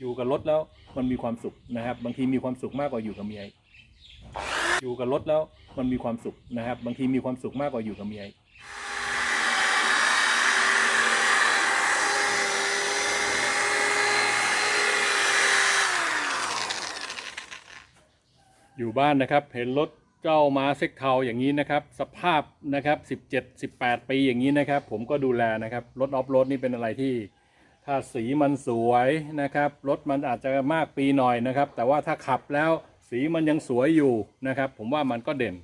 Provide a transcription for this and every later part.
อยู่กับรถแล้วมันมีความสุขนะครับ บางทีมีความสุขมากกว่าอยู่กับเมียอยู่กับรถแล้วมันมีความสุขนะครับ บางทีมีความสุขมากกว่าอยู่กับเมียอีกอยู่บ้านนะครับ เห็นรถเจ้ามาเซ็กเทาอย่างนี้นะครับ สภาพนะครับ 17 18 ปีอย่างนี้นะครับ ผมก็ดูแลนะครับ รถออฟโรดนี่เป็นอะไรที่ ถ้าสีมันสวยนะครับรถมันอาจจะมากปีหน่อยนะครับ แต่ว่าถ้าขับแล้วสีมันยังสวยอยู่นะครับ ผมว่ามันก็เด่น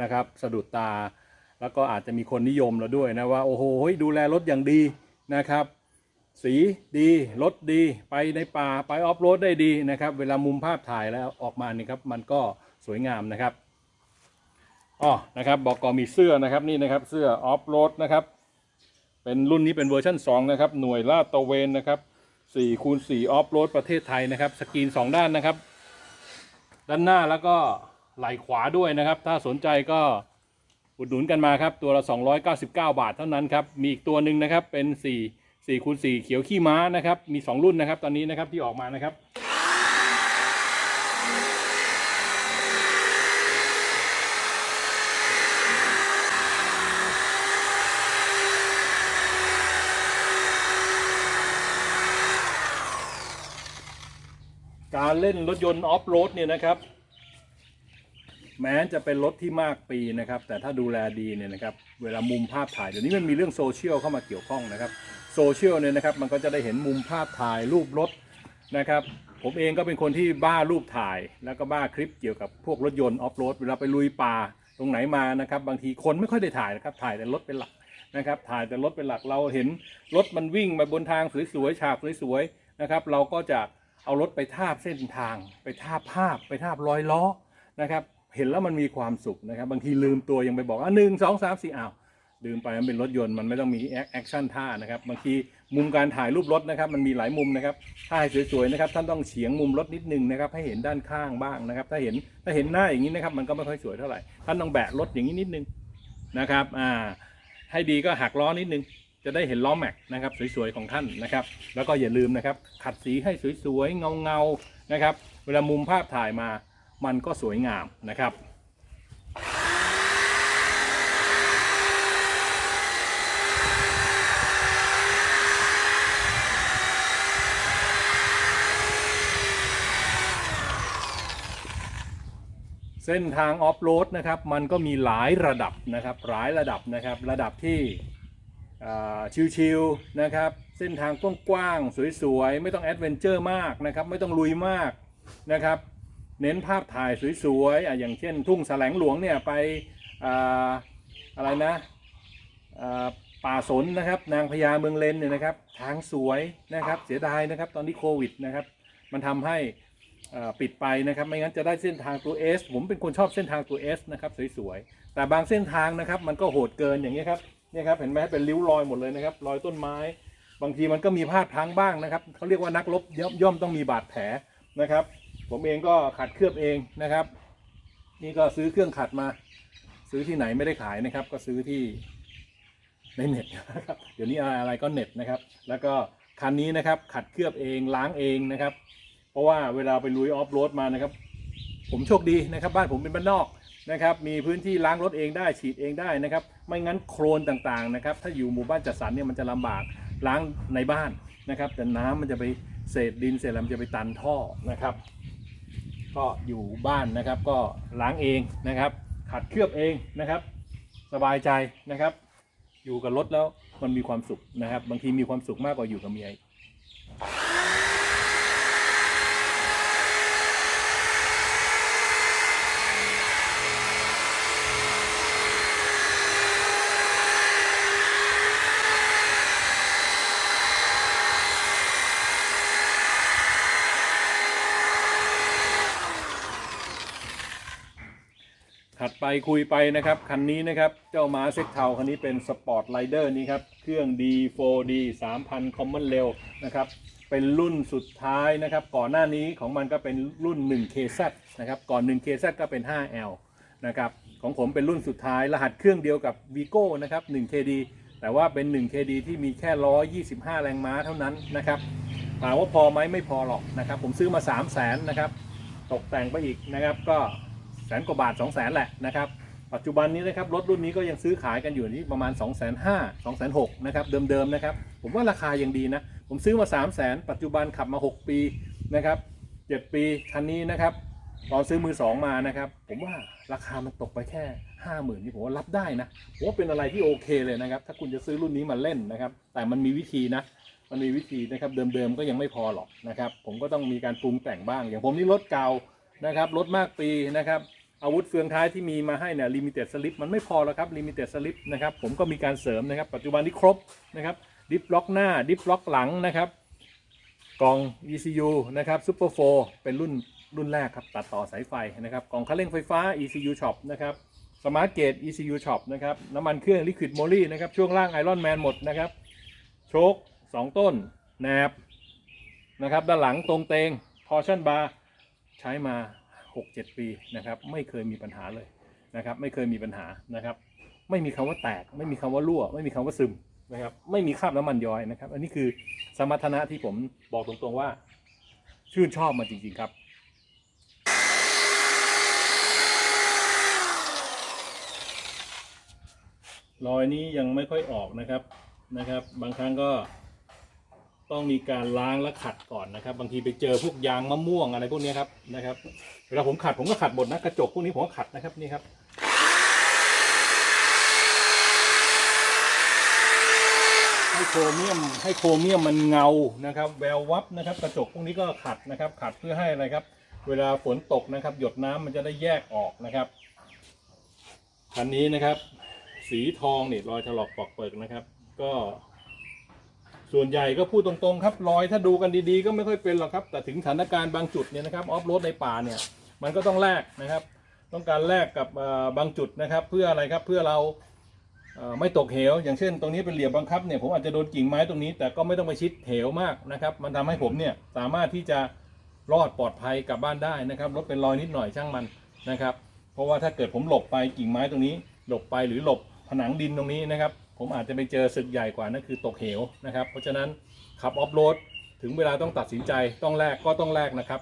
นะครับสะดุดตา แล้วก็อาจจะมีคนนิยมเราด้วยนะว่าโอ้โหดูแลรถอย่างดีนะครับ สีดีรถดีไปในป่าไปออฟโรดได้ดีนะครับ เวลามุมภาพถ่ายแล้วออกมานี่ครับมันก็สวยงามนะครับอ๋อนะครับบอกกมีเสื้อนะครับนี่นะครับเสื้อออฟโรดนะครับ เป็นรุ่นนี้เป็นเวอร์ชัน2 นะครับ หน่วยลาดตระเวนนะครับ4คูณ4ออฟโรดประเทศไทยนะครับ สกรีน 2 ด้านนะครับ ด้านหน้าแล้วก็ไหลขวาด้วยนะครับ ถ้าสนใจก็อุดหนุนกันมาครับ ตัวละ 299 บาทเท่านั้นครับ มีอีกตัวหนึ่งนะครับเป็น 4 4คูณ4เขียวขี้ม้านะครับ มี 2 รุ่นนะครับ ตอนนี้นะครับที่ออกมานะครับ การเล่นรถยนต์ออฟโรดเนี่ยนะครับ แม้จะเป็นรถที่มากปีนะครับ แต่ถ้าดูแลดีเนี่ยนะครับ เวลามุมภาพถ่ายเดี๋ยวนี้มันมีเรื่องโซเชียลเข้ามาเกี่ยวข้องนะครับโซเชียลเนี่ยนะครับ มันก็จะได้เห็นมุมภาพถ่ายรูปรถนะครับ ผมเองก็เป็นคนที่บ้ารูปถ่าย แล้วก็บ้าคลิปเกี่ยวกับพวกรถยนต์ออฟโรดเวลาไปลุยป่าตรงไหนมานะครับ บางทีคนไม่ค่อยได้ถ่ายนะครับ ถ่ายแต่รถเป็นหลักนะครับ ถ่ายแต่รถเป็นหลักเราเห็นรถมันวิ่งไปบนทางสวยๆฉากสวยๆนะครับ เราก็จะ เอารถไปทาบเส้นทาง ไปทาบภาพ ไปทาบรอยล้อนะครับ เห็นแล้วมันมีความสุขนะครับ บางทีลืมตัวยังไปบอกอะหนึ่งสองสามสี่อ้าวลืมไปมันเป็นรถยนต์มันไม่ต้องมีแอคชั่นท่านะครับบางทีมุมการถ่ายรูปรถนะครับ มันมีหลายมุมนะครับถ่ายสวยๆนะครับท่านต้องเฉียงมุมรถนิดนึงนะครับ ให้เห็นด้านข้างบ้างนะครับ ถ้าเห็นถ้าเห็นหน้าอย่างนี้นะครับ มันก็ไม่ค่อยสวยเท่าไหร่ท่านต้องแบะรถอย่างนี้นิดนึงนะครับ อ่า ให้ดีก็หักล้อนิดนึง จะได้เห็นล้อแม็กนะครับสวยๆของท่านนะครับ แล้วก็อย่าลืมนะครับขัดสีให้สวยๆเงาๆนะครับ เวลามุมภาพถ่ายมามันก็สวยงามนะครับเส้นทางออฟโรดนะครับ มันก็มีหลายระดับนะครับ หลายระดับนะครับ ระดับที่ ชิวๆนะครับ เส้นทางกว้างๆสวยๆ ไม่ต้องแอดเวนเจอร์มากนะครับ ไม่ต้องลุยมากนะครับ เน้นภาพถ่ายสวยๆออย่างเช่น ทุ่งแสลงหลวงเนี่ยไปออะไรนะป่าสนนะครับ นางพญาเมืองเลนเนี่ยนะครับ ทางสวยนะครับ เสียดายนะครับ ตอนนี้โควิดนะครับ มันทำให้ปิดไปนะครับ ไม่งั้นจะได้เส้นทางตัว S ผมเป็นคนชอบเส้นทางตัว S นะครับสวยๆแต่บางเส้นทางนะครับ มันก็โหดเกินอย่างนี้ครับ เนี่ยครับเห็นไหมเป็นริ้วรอยหมดเลยนะครับรอยต้นไม้ บางทีมันก็มีพลาดพลั้งบ้างนะครับเขาเรียกว่านักรบย่อมย่อมต้องมีบาดแผลนะครับ ผมเองก็ขัดเคลือบเองนะครับ นี่ก็ซื้อเครื่องขัดมา ซื้อที่ไหนไม่ได้ขายนะครับ ก็ซื้อที่ในเน็ตนะครับเดี๋ยวนี้อะไรก็เน็ตนะครับ แล้วก็คันนี้นะครับขัดเคลือบเองล้างเองนะครับ เพราะว่าเวลาไปลุยออฟโรดมานะครับ ผมโชคดีนะครับ บ้านผมเป็นบ้านนอกนะครับ มีพื้นที่ล้างรถเองได้ฉีดเองได้นะครับ ไม่งั้นโครนต่างๆนะครับถ้าอยู่หมู่บ้านจัดสรรเนี่ยมันจะลำบากล้างในบ้านนะครับ แต่น้ำมันจะไปเศษดินเศษอะไรมันจะไปตันท่อนะครับ ก็อยู่บ้านนะครับก็ล้างเองนะครับ ขัดเคลือบเองนะครับ สบายใจนะครับ อยู่กับรถแล้วมันมีความสุขนะครับ บางทีมีความสุขมากกว่าอยู่กับเมีย ไปคุยไปนะครับ คันนี้นะครับ เจ้าม้าเซ็กเทาคันนี้เป็นสปอร์ตไ i เดอร์นี้ครับ เครื่อง D4D 3000 Common Rail นะครับ เป็นรุ่นสุดท้ายนะครับ ก่อนหน้านี้ของมันก็เป็นรุ่น 1KZ นะครับ ก่อน 1KZ ก็เป็น 5L นะครับ ของผมเป็นรุ่นสุดท้ายรหัสเครื่องเดียวกับ Vigo นะครับ 1KD แต่ว่าเป็น 1KD ที่มีแค่ 125 แรงม้าเท่านั้นนะครับ ถามว่าพอไหมไม่พอหรอกนะครับ ผมซื้อมา 3 0 0แสนนะครับ ตกแต่งไปอีกนะครับก็ แสนกว่าบาท2 0 0แสนแหละนะครับปัจจุบันนี้นะครับรถรุ่นนี้ก็ยังซื้อขายกันอยู่ที่ประมาณ 2 5 0 0 0 2 6 0 0นะครับเดิมๆนะครับผมว่าราคายังดีนะ ผมซื้อมา 3 0 0แสนปัจจุบันขับมา 6 ปีนะครับ7ปีคันนี้นะครับตอนซื้อมือสองมานะครับ ผมว่าราคามันตกไปแค่ห้าหมื่นนี่ผมว่ารับได้นะผมว่าเป็นอะไรที่โอเคเลยนะครับ ถ้าคุณจะซื้อรุ่นนี้มาเล่นนะครับ แต่มันมีวิธีนะ มันมีวิธีนะครับเดิมๆก็ยังไม่พอหรอกนะครับ ผมก็ต้องมีการปรุงแต่งบ้าง อย่างผมนี่รถเก่านะครับรถมากปีนะครับ อาวุธเฟืองท้ายที่มีมาให้เนี่ยลิมิเต็ดสลิปมันไม่พอแล้วครับลิมิเต็ดสลิปนะครับผมก็มีการเสริมนะครับ ปัจจุบันนี้ครบนะครับดิฟล็อกหน้าดิฟล็อกหลังนะครับกล่อง ECU นะครับ Super 4เป็นรุ่นรุ่นแรกครับตัดต่อสายไฟนะครับกล่องคันเร่งไฟฟ้า ECU Shop นะครับ Smart Gate ECU Shop นะครับน้ำมันเครื่อง Liquid Moly นะครับช่วงล่าง Iron Man หมดนะครับโชค2 ต้นแหนบนะครับด้านหลังตรงเตง Torsion Bar ใช้มา 6-7 ปีนะครับไม่เคยมีปัญหาเลยนะครับไม่เคยมีปัญหานะครับไม่มีคำว่าแตก ไม่มีคำว่ารั่ว ไม่มีคำว่าซึมนะครับไม่มีคราบน้ำมันย้อยนะครับ อันนี้คือสมรรถนะที่ผมบอกตรงๆว่า ชื่นชอบมันจริงๆครับ รอยนี้ยังไม่ค่อยออกนะครับนะครับ บางครั้งก็ ต้องมีการล้างและขัดก่อนนะครับ บางทีไปเจอพวกยางมะม่วงอะไรพวกนี้ครับนะครับเวลาผมขัดผมก็ขัดหมดนะกระจกพวกนี้ผมก็ขัดนะครับนี่ครับให้โครเมียมให้โครเมียมมันเงานะครับ แวววับนะครับ กระจกพวกนี้ก็ขัดนะครับ ขัดเพื่อให้อะไรครับ เวลาฝนตกนะครับ หยดน้ำมันจะได้แยกออกนะครับคันนี้นะครับ สีทองนี่รอยถลอกปอกเปิกนะครับ ก็ ส่วนใหญ่ก็พูดตรงๆครับรอยถ้าดูกันดีๆ ก็ไม่ค่อยเป็นหรอกครับ แต่ถึงสถานการณ์บางจุดเนี่ยนะครับออฟโรดในป่าเนี่ยมันก็ต้องแลกนะครับ ต้องการแลกกับเอ่อบางจุดนะครับ เพื่ออะไรครับเพื่อเราไม่ตกเหว อย่างเช่น ตรงนี้เป็นเหลี่ยมบังคับเนี่ยผมอาจจะโดนกิ่งไม้ตรงนี้ แต่ก็ไม่ต้องไปชิดเหวมากนะครับ มันทำให้ผมเนี่ยสามารถที่จะรอดปลอดภัยกลับบ้านได้นะครับรถเป็นรอยนิดหน่อยช่างมันนะครับ เพราะว่าถ้าเกิดผมหลบไปกิ่งไม้ตรงนี้ หลบไปหรือหลบผนังดินตรงนี้นะครับ ผมอาจจะไปเจอศึกใหญ่กว่านั่นคือตกเหวนะครับ เพราะฉะนั้นขับออฟโรดถึงเวลาต้องตัดสินใจต้องแลกก็ต้องแลกนะครับ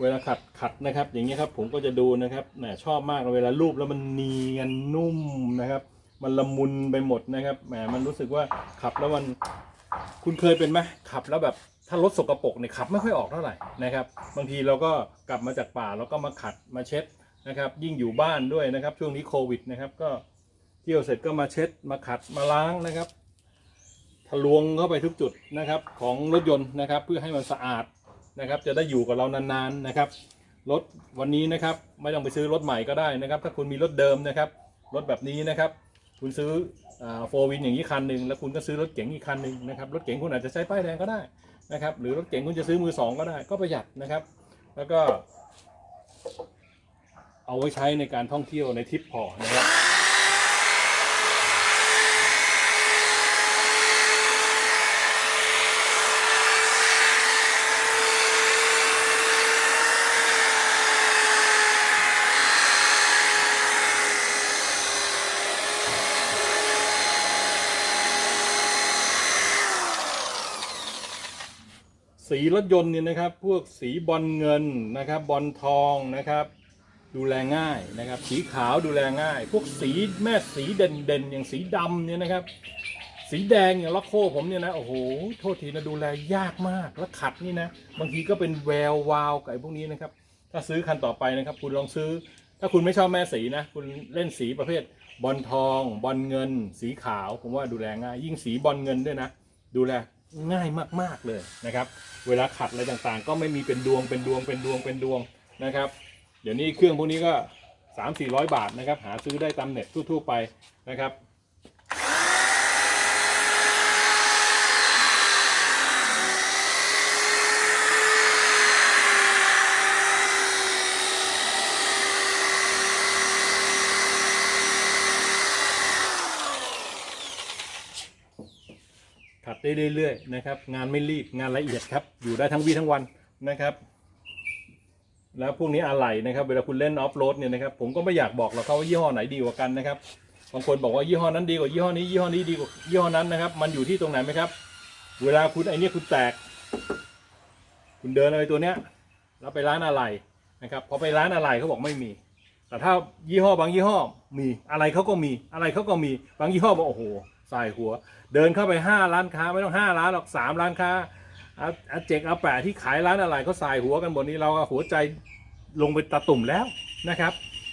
เวลาขัดขัดนะครับ อย่างนี้ยครับผมก็จะดูนะครับแหมชอบมากเลยเวลารูปแล้วมันเนียนนุ่มนะครับ มันละมุนไปหมดนะครับแหมมันรู้สึกว่าขับแล้วมันคุณเคยเป็นไหมขับแล้วแบบถ้ารถสกปรกเนี่ยขับไม่ค่อยออกเท่าไหร่นะครับบางทีเราก็กลับมาจากป่าเราก็มาขัดมาเช็ดนะครับ ยิ่งอยู่บ้านด้วยนะครับ ช่วงนี้โควิดนะครับ ก็เที่ยวเสร็จก็มาเช็ดมาขัดมาล้างนะครับทะลวงเข้าไปทุกจุดนะครับของรถยนต์นะครับ เพื่อให้มันสะอาด นะครับ จะได้อยู่กับเรานานๆนะครับ รถวันนี้นะครับไม่ต้องไปซื้อรถใหม่ก็ได้นะครับ ถ้าคุณมีรถเดิมนะครับ รถแบบนี้นะครับ คุณซื้อโฟวินอย่างนี้คันหนึ่งแล้วคุณก็ซื้อรถเก๋งอีกคันหนึ่งนะครับ รถเก๋งคุณอาจจะใช้ป้ายแดงก็ได้นะครับ หรือรถเก๋งคุณจะซื้อมือสองก็ได้ ก็ประหยัดนะครับ แล้วก็ เอาไว้ใช้ในการท่องเที่ยวในทริปพอนะครับ สีรถยนต์เนี่ยนะครับ พวกสีบอลเงินนะครับ บอลทองนะครับ ดูแลง่ายนะครับ สีขาวดูแลง่าย พวกสีแม่สีเด่นๆ อย่างสีดำเนี่ยนะครับ สีแดงอย่างล็อกโคผมเนี่ยนะโอ้โหโทษทีนะดูแลยากมากแล้วขัดนี่นะบางทีก็เป็นแวววาวกับไอ้พวกนี้นะครับ ถ้าซื้อคันต่อไปนะครับ คุณลองซื้อ ถ้าคุณไม่ชอบแม่สีนะ คุณเล่นสีประเภทบอลทอง บอลเงิน สีขาวผมว่าดูแลง่าย ยิ่งสีบอลเงินด้วยนะ ดูแล ง่ายมาก ๆเลยนะครับ เวลาขัดอะไรต่างๆ ก็ไม่มีเป็นดวงเป็นดวงเป็นดวงเป็นดวงนะครับ เดี๋ยวนี้เครื่องพวกนี้ก็ 3 4 0 0 บาทนะครับ หาซื้อได้ตามเน็ตทั่วๆไปนะครับ ได้เรื่อยๆนะครับ งานไม่รีบงานละเอียดครับ อยู่ได้ทั้งวีทั้งวันนะครับ แล้วพวกนี้อะไหล่นะครับเวลาคุณเล่นออฟโรดเนี่ยนะครับผมก็ไม่อยากบอกหรอกครับว่ายี่ห้อไหนดีกว่ากันนะครับบางคนบอกว่ายี่ห้อนั้นดีกว่ายี่ห้อนี้ยี่ห้อนี้ดีกว่ายี่ห้อนั้นนะครับ มันอยู่ที่ตรงไหนไหมครับ เวลาคุณไอเนี้ยคุณแตก คุณเดินอะไรตัวเนี้ยแล้วไปร้านอะไรนะครับพอไปร้านอะไรเขาบอกไม่มี แต่ถ้ายี่ห้อบางยี่ห้อมีอะไรเขาก็มีอะไรเขาก็มีบางยี่ห้อบอกโอ้โห ใส่หัว เดินเข้าไปห้าร้านค้าไม่ต้องห้าร้านหรอกสามร้านค้าอาเจกอาแปะที่ขายร้านอะไรเขาใส่หัวกันหมดนี้เราหัวใจลงไปตะตุ่มแล้วนะครับ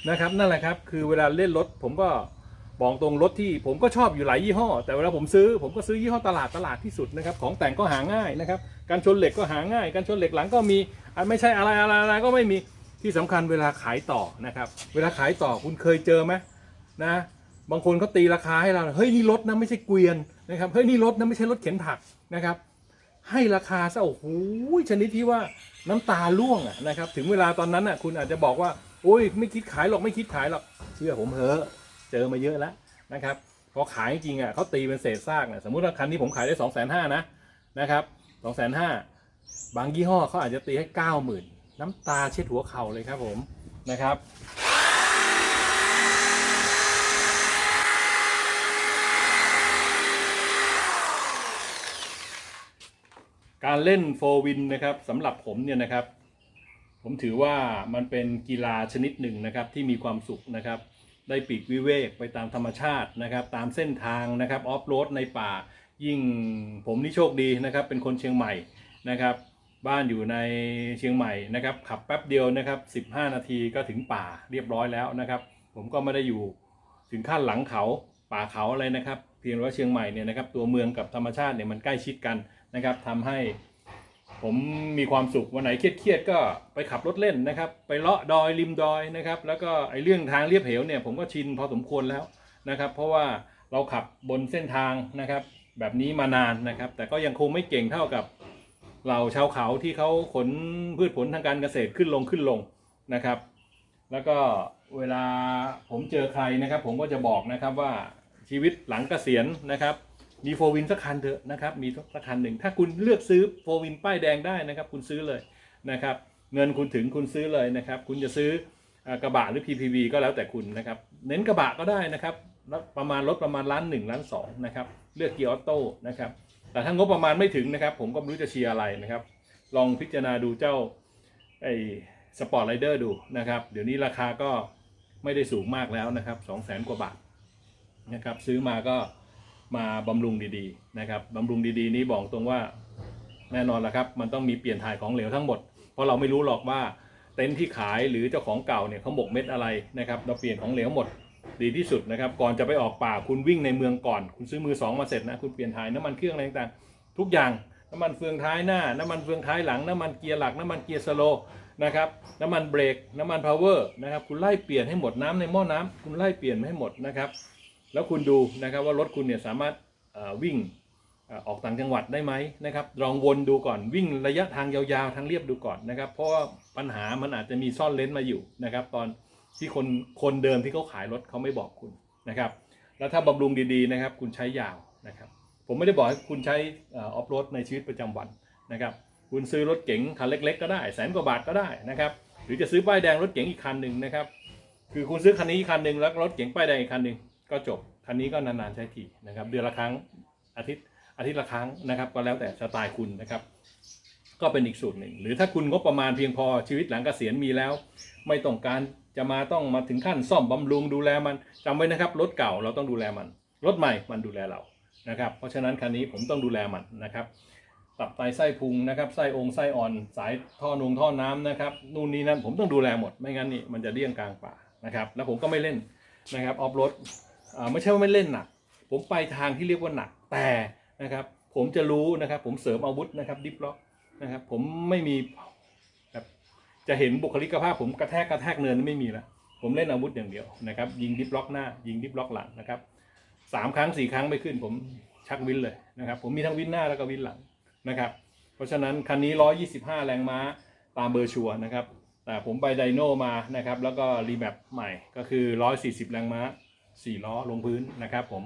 นะครับนั่นแหละครับคือเวลาเล่นรถผมก็บอกตรงรถที่ผมก็ชอบอยู่หลายยี่ห้อ แต่เวลาผมซื้อผมก็ซื้อยี่ห้อตลาดตลาดที่สุดนะครับของแต่งก็หาง่ายนะครับการชนเหล็กก็หาง่ายการชนเหล็กหลังก็มีไม่ใช่อะไรอะไรอะไรก็ไม่มีที่สำคัญเวลาขายต่อนะครับเวลาขายต่อคุณเคยเจอไหมนะ บางคนเขาตีราคาให้เราเฮ้ยนี่รถนะไม่ใช่เกวียนนะครับเฮ้ยนี่รถนะไม่ใช่รถเข็นผักนะครับ ให้ราคาซะโอ้โหชนิดที่ว่าน้ำตาล่วงอะนะครับ ถึงเวลาตอนนั้นอะคุณอาจจะบอกว่าโอ้ยไม่คิดขายหรอกไม่คิดขายหรอกเชื่อผมเถอะเจอมาเยอะแล้วนะครับพอขายจริงอะเขาตีเป็นเศษซากนี่ยสมมุติว่าคันนี้ผมขายได้สองแสนห้านะนะครับสองแสนห้าบางยี่ห้อเขาอาจจะตีให้เก้าหมื่นน้ำตาเช็ดหัวเข่าเลยครับผมนะครับ การเล่นโฟวินนะครับสำหรับผมเนี่ยนะครับ ผมถือว่ามันเป็นกีฬาชนิดหนึ่งนะครับที่มีความสุขนะครับ ได้ปีกวิเวกไปตามธรรมชาตินะครับ ตามเส้นทางนะครับออฟโรดในป่า ยิ่งผมนี่โชคดีนะครับ เป็นคนเชียงใหม่นะครับ บ้านอยู่ในเชียงใหม่นะครับ ขับแป๊บเดียวนะครับ 15 นาทีก็ถึงป่าเรียบร้อยแล้วนะครับ ผมก็ไม่ได้อยู่ถึงขั้นหลังเขาป่าเขาอะไรนะครับ เพียงแต่ว่าเชียงใหม่เนี่ยนะครับตัวเมืองกับธรรมชาติเนี่ยมันใกล้ชิดกัน นะครับทำให้ผมมีความสุขวันไหนเครียดๆก็ไปขับรถเล่นนะครับ ไปเลาะดอยริมดอยนะครับ แล้วก็ไอ้เรื่องทางเรียบเหวเนี่ยผมก็ชินพอสมควรแล้วนะครับ เพราะว่าเราขับบนเส้นทางนะครับ แบบนี้มานานนะครับ แต่ก็ยังคงไม่เก่งเท่ากับเราชาวเขาที่เขาขนพืชผลทางการเกษตรขึ้นลงขึ้นลงนะครับ แล้วก็เวลาผมเจอใครนะครับ ผมก็จะบอกนะครับว่าชีวิตหลังเกษียณนะครับ มีโฟวินสักคันเถอะนะครับมีสักคันหนึ่งถ้าคุณเลือกซื้อโฟวินป้ายแดงได้นะครับ คุณซื้อเลยนะครับ เงินคุณถึงคุณซื้อเลยนะครับ คุณจะซื้อกระบะหรือ PPV ก็แล้วแต่คุณนะครับ เน้นกระบะก็ได้นะครับแล้วประมาณรถประมาณล้านหนึ่งล้านสองนะครับ เลือกเกียร์ออโต้นะครับ แต่ถ้างบประมาณไม่ถึงนะครับ ผมก็ไม่รู้จะเชียร์อะไรนะครับ ลองพิจารณาดูเจ้าไอ้สปอร์ตไรเดอร์ดูนะครับ เดี๋ยวนี้ราคาก็ไม่ได้สูงมากแล้วนะครับสองแสนกว่าบาทนะครับ ซื้อมาก็ มาบำรุงดีๆนะครับบำรุงดีๆ นี้บอกตรงว่าแน่นอนละครับ มันต้องมีเปลี่ยนถ่ายของเหลวทั้งหมด เพราะเราไม่รู้หรอกว่าเต็นท์ที่ขายหรือเจ้าของเก่าเนี่ยเขาหมกเม็ดอะไรนะครับ เราเปลี่ยนของเหลวหมดดีที่สุดนะครับ ก่อนจะไปออกป่าคุณวิ่งในเมืองก่อน คุณซื้อมือสองมาเสร็จนะคุณเปลี่ยนถ่ายน้ำมันเครื่องอะไรต่างๆทุกอย่างน้ำมันเฟืองท้ายหน้า น้ำมันเฟืองท้ายหลัง น้ำมันเกียร์หลัก น้ำมันเกียร์สโลนะครับ น้ำมันเบรก น้ำมันพาวเวอร์นะครับ คุณไล่เปลี่ยนให้หมด น้ำในหม้อน้ำคุณไล่เปลี่ยนให้หมดนะครับ แล้วคุณดูนะครับว่ารถคุณเนี่ยสามารถวิ่งออกต่างจังหวัดได้ไหมนะครับลองวนดูก่อนวิ่งระยะทางยาวๆทางเรียบดูก่อนนะครับ เพราะว่าปัญหามันอาจจะมีซ่อนเลนมาอยู่นะครับ ตอนที่คนคนเดิมที่เขาขายรถเขาไม่บอกคุณนะครับ แล้วถ้าบำรุงดีๆนะครับ คุณใช้ยาวนะครับ ผมไม่ได้บอกให้คุณใช้ออฟโรดในชีวิตประจำวันนะครับ คุณซื้อรถเก๋งคันเล็ก ๆ ก็ได้แสนกว่าบาทก็ได้นะครับ หรือจะซื้อป้ายแดงรถเก๋งอีกคันหนึ่งนะครับ คือคุณซื้อคันนี้คันหนึ่งแล้วรถเก๋งป้ายแดงอีกคันหนึ่ง ก็จบคันนี้ก็นานๆใช้ทีนะครับ เดือนละครั้งอาทิตย์อาทิตย์ละครั้งนะครับ ก็แล้วแต่สไตล์คุณนะครับ ก็เป็นอีกสูตรหนึ่ง หรือถ้าคุณงบประมาณเพียงพอชีวิตหลังเกษียณมีแล้ว ไม่ต้องการจะมาต้องมาถึงขั้นซ่อมบำรุงดูแลมันจำไว้นะครับรถเก่าเราต้องดูแลมันรถใหม่มันดูแลเรานะครับ เพราะฉะนั้นคันนี้ผมต้องดูแลมันนะครับตับไตไส้พุงนะครับไส้องค์ไส้อ่อนสายท่อนงท่อน้ำนะครับนู่นนี่นั่นผมต้องดูแลหมดไม่งั้นนี่มันจะเลี่ยงกลางป่านะครับ แล้วผมก็ไม่เล่นนะครับออฟรถ ไม่ใช่ว่าไม่เล่นหนัก ผมไปทางที่เรียกว่าหนักแต่นะครับ ผมจะรู้นะครับ ผมเสริมอาวุธนะครับดิฟล็อกนะครับ ผมไม่มีแบบจะเห็นบุคลิกภาพ ผมกระแทกกระแทกเนินไม่มีแล้วผมเล่นอาวุธอย่างเดียวนะครับ ยิงดิฟล็อกหน้า ยิงดิฟล็อกหลังนะครับสามครั้งสี่ครั้งไม่ขึ้น ผมชักวินเลยนะครับ ผมมีทั้งวินหน้าแล้วก็วินหลังนะครับ เพราะฉะนั้นคันนี้ 125 แรงม้าตามเบอร์ชัวนะครับแต่ผมไปไดโน่มานะครับ แล้วก็รีแมปใหม่ก็คือ 140 แรงม้า 4ล้อลงพื้นนะครับ ผม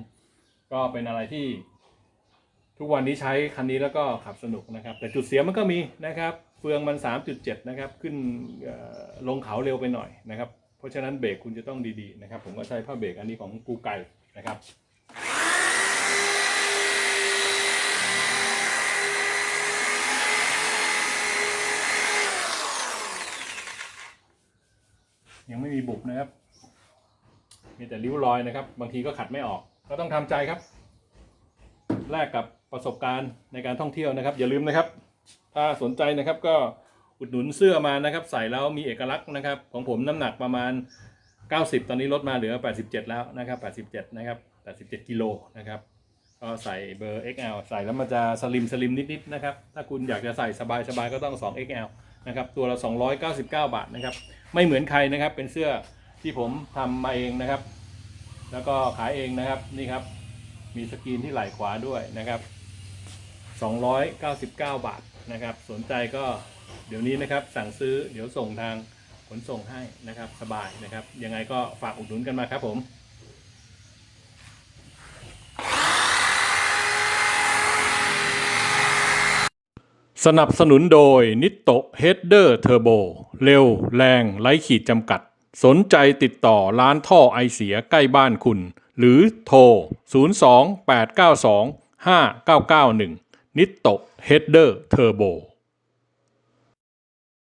ก็เป็นอะไรที่ ทุกวันนี้ใช้คันนี้แล้วก็ขับสนุกนะครับ แต่จุดเสียมันก็มีนะครับ เฟืองมัน 3.7 นะครับ ขึ้นลงเขาเร็วไปหน่อยนะครับ เพราะฉะนั้นเบรกคุณจะต้องดีๆนะครับ ผมก็ใช้ผ้าเบรกอันนี้ของกูไก่นะครับยังไม่มีบุบนะครับ มีแต่ริ้วรอยนะครับ บางทีก็ขัดไม่ออก ก็ต้องทำใจครับ แลกกับประสบการณ์ในการท่องเที่ยวนะครับ อย่าลืมนะครับ ถ้าสนใจนะครับก็อุดหนุนเสื้อมานะครับ ใส่แล้วมีเอกลักษณ์นะครับ ของผมน้ำหนักประมาณ 90 ตอนนี้ลดมาเหลือ 87 แล้วนะครับ 87 นะครับ 87 กิโลนะครับก็ใส่เบอร์ XL ใส่แล้วมันจะสลิมสลิมนิดๆนะครับ ถ้าคุณอยากจะใส่สบายๆก็ต้อง 2 XL นะครับ ตัวละ 299 บาทนะครับ ไม่เหมือนใครนะครับ เป็นเสื้อ ที่ผมทำมาเองนะครับ แล้วก็ขายเองนะครับนี่ครับ มีสกรีนที่ไหล่ขวาด้วยนะครับ 299 บาทนะครับ สนใจก็เดี๋ยวนี้นะครับ สั่งซื้อเดี๋ยวส่งทางขนส่งให้นะครับ สบายนะครับ ยังไงก็ฝากอุดหนุนกันมาครับผมสนับสนุนโดยนิตโตเฮดเดอร์เทอร์โบ เร็ว แรง ไร้ขีดจำกัด สนใจติดต่อร้านท่อไอเสียใกล้บ้านคุณ หรือโทร 028925991 นิโตเฮดเดอร์เทอร์โบ